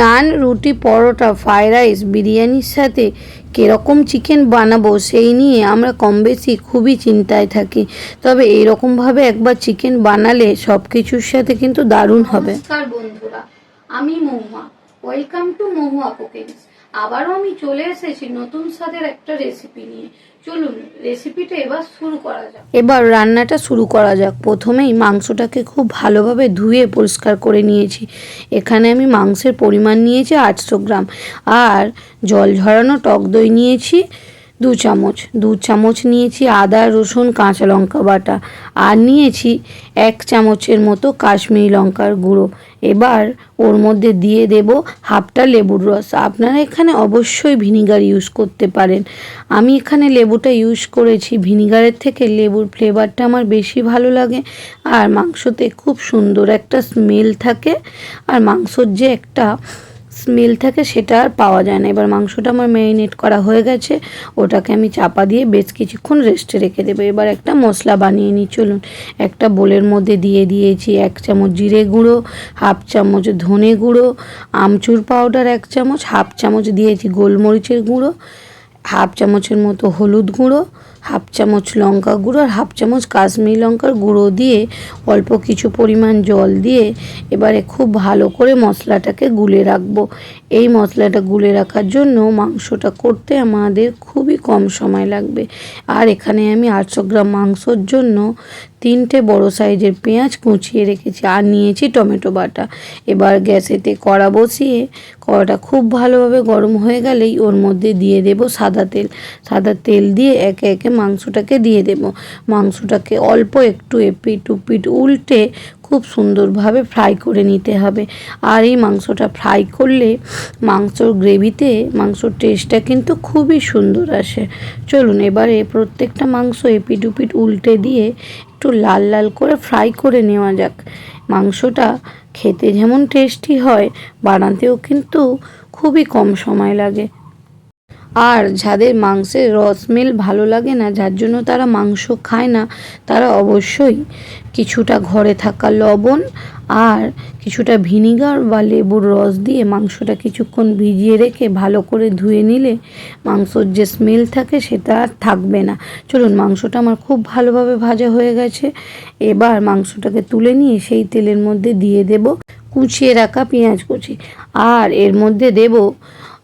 নান, রুটি, পরোটা fried rice, বিরিয়ানির সাথে কীরকম চিকেন বানাবো সেই নিয়ে আমরা কম বেশি খুবই চিন্তায় থাকি। তবে এইরকমভাবে একবার চিকেন বানালে সব কিছুর সাথে কিন্তু দারুণ হবে। নমস্কার বন্ধুরা, আমি Mahua. Welcome to Mahua cookings আবারও আমি চলে এসেছি নতুন স্বাদের একটা রেসিপি নিয়ে। চলুন রেসিপিটা এবার শুরু করা যাক। এবার রান্নাটা শুরু করা যাক। প্রথমেই মাংসটাকে খুব ভালোভাবে ধুয়ে পরিষ্কার করে নিয়েছি। এখানে আমি মাংসের পরিমাণ নিয়েছি আটশো গ্রাম। আর জল ঝরানো টক দই নিয়েছি। দু চামচ। দু চামচ নিয়েছি আদা, রসুন, কাঁচা লঙ্কা বাটা। আর নিয়েছি এক চামচের মতো কাশ্মীরি লঙ্কার গুঁড়ো। এবার ওর মধ্যে দিয়ে দেব হাফটা লেবুর রস। আপনারা এখানে অবশ্যই ভিনিগার ইউজ করতে পারেন। আমি এখানে লেবুটা ইউজ করেছি। ভিনিগারের থেকে লেবুর ফ্লেভারটা আমার বেশি ভালো লাগে। আর মাংসতে খুব সুন্দর একটা স্মেল থাকে। আর মাংসর যে একটা স্মেল থাকে সেটা আর পাওয়া যায় না। এবার মাংসটা আমার ম্যারিনেট করা হয়ে গেছে, ওটাকে আমি চাপা দিয়ে বেশ কিছুক্ষণ রেস্টে রেখে দেবো। এবার একটা মশলা বানিয়ে নিই, চলুন। একটা বোলের মধ্যে দিয়ে দিয়েছি এক চামচ জিরে গুঁড়ো, হাফ চামচ ধনে গুঁড়ো, আমচুর পাউডার এক চামচ, হাফ চামচ দিয়েছি গোলমরিচের গুঁড়ো, হাফ চামচের মতো হলুদ গুঁড়ো হাফ চামচ লঙ্কা গুঁড়ো আর হাফ চামচ কাশ্মীরি লঙ্কার গুঁড়ো দিয়ে অল্প কিছু পরিমাণ জল দিয়ে এবারে খুব ভালো করে মশলাটাকে গুলে রাখব। এই মশলাটা গুলে রাখার জন্য মাংসটা করতে আমাদের খুবই কম সময় লাগবে। আর এখানে আমি আটশো গ্রাম মাংসর জন্য তিনটে বড় সাইজের পেঁয়াজ কুচিয়ে রেখেছি আর নিয়েছি টমেটো বাটা। এবার গ্যাসেতে কড়া বসিয়ে, কড়াটা খুব ভালোভাবে গরম হয়ে গেলেই ওর মধ্যে দিয়ে দেব সাদা তেল। সাদা তেল দিয়ে একে একে মাংসটাকে দিয়ে দেব। মাংসটাকে অল্প একটু এপিট উপিট উল্টে খুব সুন্দরভাবে ফ্রাই করে নিতে হবে। আর এই মাংসটা ফ্রাই করলে মাংসর গ্রেভিতে মাংসর টেস্টটা কিন্তু খুবই সুন্দর আসে। চলুন এবারে প্রত্যেকটা মাংস এপিট উপিট উল্টে দিয়ে একটু লাল লাল করে ফ্রাই করে নেওয়া যাক। মাংসটা খেতে যেমন টেস্টি হয়, বানাতেও কিন্তু খুবই কম সময় লাগে। আর যাদের মাংসের রসমেল ভালো লাগে না, যার জন্য তারা মাংস খায় না, তারা অবশ্যই কিছুটা ঘরে থাকা লবণ আর কিছুটা ভিনিগার বা লেবুর রস দিয়ে মাংসটা কিছুক্ষণ ভিজিয়ে রেখে ভালো করে ধুয়ে নিলে মাংসর যে স্মেল থাকে সেটা আর থাকবে না। চলুন, মাংসটা আমার খুব ভালোভাবে ভাজা হয়ে গেছে। এবার মাংসটাকে তুলে নিয়ে সেই তেলের মধ্যে দিয়ে দেব কুচিয়ে রাখা পেঁয়াজ কুচি। আর এর মধ্যে দেব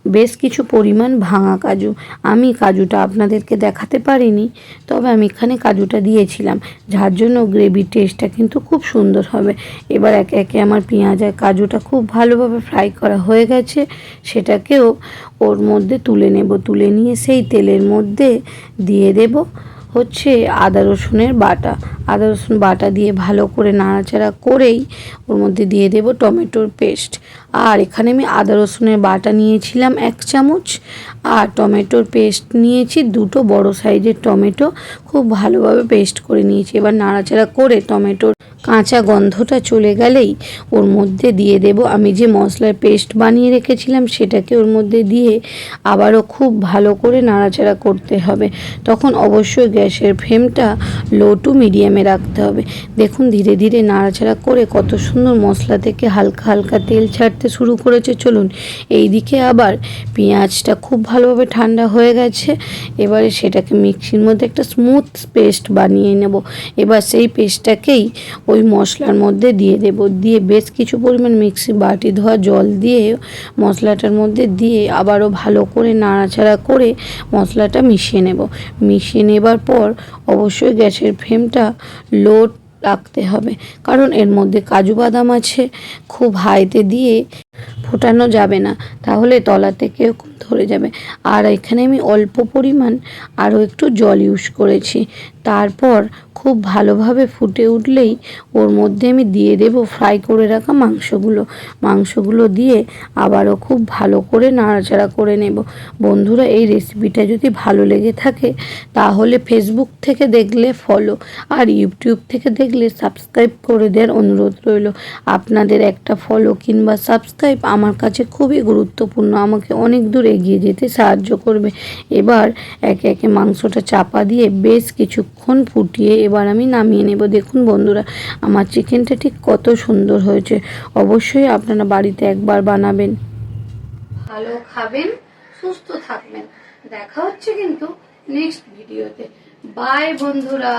বেশ কিছু পরিমাণ ভাঙা কাজু। আমি কাজুটা আপনাদেরকে দেখাতে পারিনি, তবে আমি এখানে কাজুটা দিয়েছিলাম। যার জন্য গ্রেভির টেস্টটা কিন্তু খুব সুন্দর হবে। এবার একে একে আমার পেঁয়াজ আর কাজুটা খুব ভালোভাবে ফ্রাই করা হয়ে গেছে। সেটাকেও ওর মধ্যে তুলে নেব। তুলে নিয়ে সেই তেলের মধ্যে দিয়ে দেব হচ্ছে আদা রসুনের বাটা। আদা রসুন বাটা দিয়ে ভালো করে নাড়াচাড়া করেই ওর মধ্যে দিয়ে দেব টমেটোর পেস্ট। আর এখানে আমি আদা রসুনের বাটা নিয়েছিলাম এক চামচ। আর টমেটোর পেস্ট নিয়েছি দুটো বড় সাইজের টমেটো। খুব ভালোভাবে পেস্ট করে নিয়েছি। এবার নাড়াচাড়া করে টমেটোর কাঁচা গন্ধটা চলে গেলেই ওর মধ্যে দিয়ে দেব। আমি যে মশলার পেস্ট বানিয়ে রেখেছিলাম, সেটাকে ওর মধ্যে দিয়ে আবারও খুব ভালো করে নাড়াচাড়া করতে হবে। তখন অবশ্যই গ্যাসের ফ্লেমটা লো টু মিডিয়ামে রাখতে হবে। দেখুন, ধীরে ধীরে নাড়াচাড়া করে কত সুন্দর মশলা থেকে হালকা হালকা তেল ছাড়তে শুরু করেছে। চলুন এই দিকে আবার পেঁয়াজটা খুব ভালোভাবে ঠান্ডা হয়ে গেছে। এবারে সেটাকে মিক্সির মধ্যে একটা স্মুথ পেস্ট বানিয়ে নেব। এবার সেই পেস্টটাকেই ওই মশলার মধ্যে দিয়ে দেব। দিয়ে বেশ কিছু পরিমাণ মিক্সি বাটি ধোয়া জল দিয়ে মশলাটার মধ্যে দিয়ে আবারও ভালো করে নাড়াচাড়া করে মশলাটা মিশিয়ে নেব। মিশিয়ে নেবার পর অবশ্যই গ্যাসের ফ্লেমটা লো রাখতে হবে। কারণ এর মধ্যে কাজু বাদাম আছে, খুব হাইতে দিয়ে ফোটানো যাবে না। তাহলে তলা থেকে ধরে যাবে। আর এখানে আমি অল্প পরিমাণ আরও একটু জল ইউজ করেছি। তারপর খুব ভালোভাবে ফুটে উঠলেই ওর মধ্যে আমি দিয়ে দেব ফ্রাই করে রাখা মাংসগুলো। মাংসগুলো দিয়ে আবারও খুব ভালো করে নাড়াচাড়া করে নেব। বন্ধুরা, এই রেসিপিটা যদি ভালো লেগে থাকে, তাহলে ফেসবুক থেকে দেখলে ফলো আর ইউটিউব থেকে দেখলে সাবস্ক্রাইব করে দেওয়ার অনুরোধ রইল। আপনাদের একটা ফলো কিংবা সাবস্ক্রাইব আমার কাছে খুবই গুরুত্বপূর্ণ। আমাকে অনেক দূর এগিয়ে যেতে সাহায্য করবে। এবার একে একে মাংসটা চাপা দিয়ে বেশ কিছুক্ষণ ফুটিয়ে এবার আমি নামিয়ে নেব। দেখুন বন্ধুরা, আমার চিকেনটা ঠিক কত সুন্দর হয়েছে। অবশ্যই আপনারা বাড়িতে একবার বানাবেন। ভালো খাবেন, সুস্থ থাকবেন। দেখা হচ্ছে কিন্তু নেক্সট ভিডিওতে বাই বন্ধুরা।